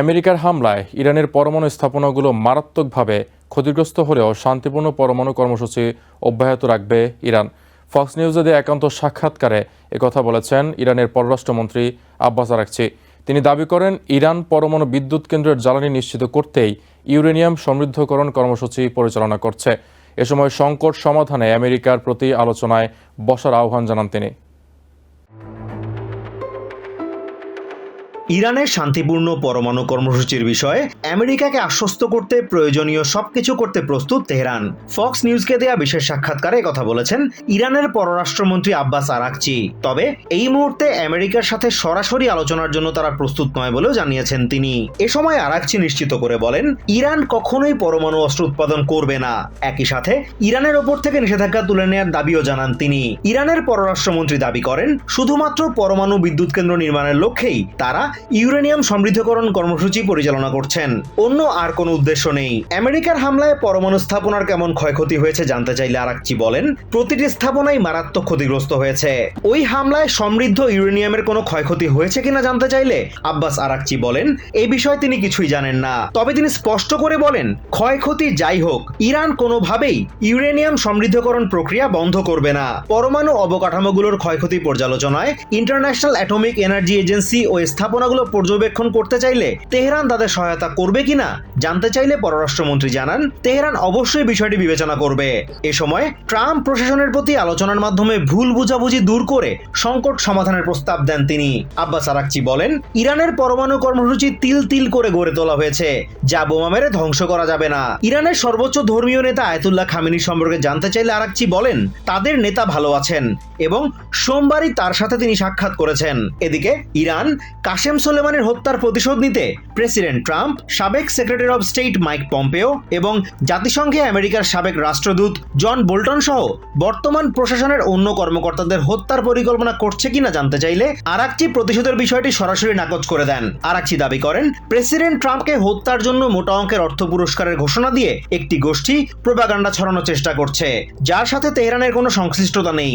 আমেরিকার হামলায় ইরানের পরমাণু স্থাপনাগুলো মারাত্মকভাবে ক্ষতিগ্রস্ত হলেও শান্তিপূর্ণ পরমাণু কর্মসূচি অব্যাহত রাখবে ইরান। ফক্স নিউজে দেয়া একান্ত সাক্ষাৎকারে একথা বলেছেন ইরানের পররাষ্ট্রমন্ত্রী আব্বাস আরাকচি। তিনি দাবি করেন, ইরান পরমাণু বিদ্যুৎ কেন্দ্রের জ্বালানি নিশ্চিত করতেই ইউরেনিয়াম সমৃদ্ধকরণ কর্মসূচি পরিচালনা করছে। এ সময় সংকট সমাধানে আমেরিকার প্রতি আলোচনায় বসার আহ্বান জানান তিনি। ইরানের শান্তিপূর্ণ পরমাণু কর্মসূচির বিষয়ে আমেরিকাকে আশ্বস্ত করতে প্রয়োজনীয় সবকিছু করতে প্রস্তুত তেহরান। ফক্স নিউজকে দেয়া বিশেষ সাক্ষাৎকারে কথা বলেছেন ইরানের পররাষ্ট্রমন্ত্রী আব্বাস আরাকচি। তবে এই মুহূর্তে আমেরিকার সাথে সরাসরি আলোচনার জন্য তারা প্রস্তুত নয় বলেও জানিয়েছেন তিনি। এ সময় আরাকচি নিশ্চিত করে বলেন, ইরান কখনোই পরমাণু অস্ত্র উৎপাদন করবে না। একই সাথে ইরানের ওপর থেকে নিষেধাজ্ঞা তুলে নেওয়ার দাবিও জানান তিনি। ইরানের পররাষ্ট্রমন্ত্রী দাবি করেন, শুধুমাত্র পরমাণু বিদ্যুৎ কেন্দ্র নির্মাণের লক্ষ্যেই তারা ইউরেনিয়াম সমৃদ্ধকরণ কর্মসূচি পরিচালনা করছেন। অন্য আর কোনো উদ্দেশ্য নেই। আমেরিকার হামলায় পরমাণু স্থাপনার কেমন ক্ষয়ক্ষতি হয়েছে জানতে চাইলে আরাকচি বলেন, প্রতিটি স্থাপনাই মারাত্মক ক্ষতিগ্রস্ত হয়েছে। ওই হামলায় সমৃদ্ধ ইউরেনিয়ামের কোনো ক্ষয়ক্ষতি হয়েছে কিনা জানতে চাইলে আব্বাস আরাকচি বলেন এই বিষয়ে তিনি কিছুই জানেন না। তবে তিনি স্পষ্ট করে বলেন, ক্ষয়ক্ষতি যাই হোক, ইরান কোনোভাবেই ইউরেনিয়াম সমৃদ্ধকরণ প্রক্রিয়া বন্ধ করবে না। পরমাণু অবকাঠামোগুলোর ক্ষয়ক্ষতি পর্যালোচনায় ইন্টারন্যাশনাল অ্যাটমিক এনার্জি এজেন্সি ও স্থাপনাগুলো পর্যবেক্ষণ করতে চাইলে তেহরান তাদের সহায়তা করবে কিনা জানতে চাইলে পররাষ্ট্রমন্ত্রী জানান, তেহরান অবশ্যই বিষয়টি বিবেচনা করবে। এ সময় ট্রাম্প প্রশাসনের প্রতি আলোচনার মাধ্যমে ভুল বুঝাবুঝি দূর করে সংকট সমাধানের প্রস্তাব দেন তিনি। আব্বাস আরাকচি বলেন, ইরানের পরমাণু কর্মসূচি তিল তিল করে গড়ে তোলা হয়েছে, যা বোমা মেরে ধ্বংস করা যাবে না। ইরানের সর্বোচ্চ ধর্মীয় নেতা আয়তুল্লাহ খামিনি সম্পর্কে জানতে চাইলে আরাকচি বলেন, তাদের নেতা ভালো আছেন এবং সোমবারই তার সাথে তিনি সাক্ষাৎ করেছেন। এদিকে ইরান কাশেম সোলেমানের হত্যার প্রতিশোধ নিতে প্রেসিডেন্ট ট্রাম্প, সাবেক secretary of state Mike Pompeo এবং জাতিসংঘে আমেরিকার সাবেক রাষ্ট্রদূত জন বোল্টন সহ বর্তমান প্রশাসনের অন্য কর্মকর্তাদের হত্যার পরিকল্পনা করছে কিনা জানতে চাইলে আরাকচি প্রতিশোধের বিষয়টি সরাসরি নাকচ করে দেন। আরাকচি দাবি করেন, প্রেসিডেন্ট ট্রাম্পকে হত্যার জন্য মোটা অঙ্কের অর্থ পুরস্কারের ঘোষণা দিয়ে একটি গোষ্ঠী প্রোপাগান্ডা ছড়ানোর চেষ্টা করছে, যার সাথে তেহরানের কোনো সংশ্লিষ্টতা নেই।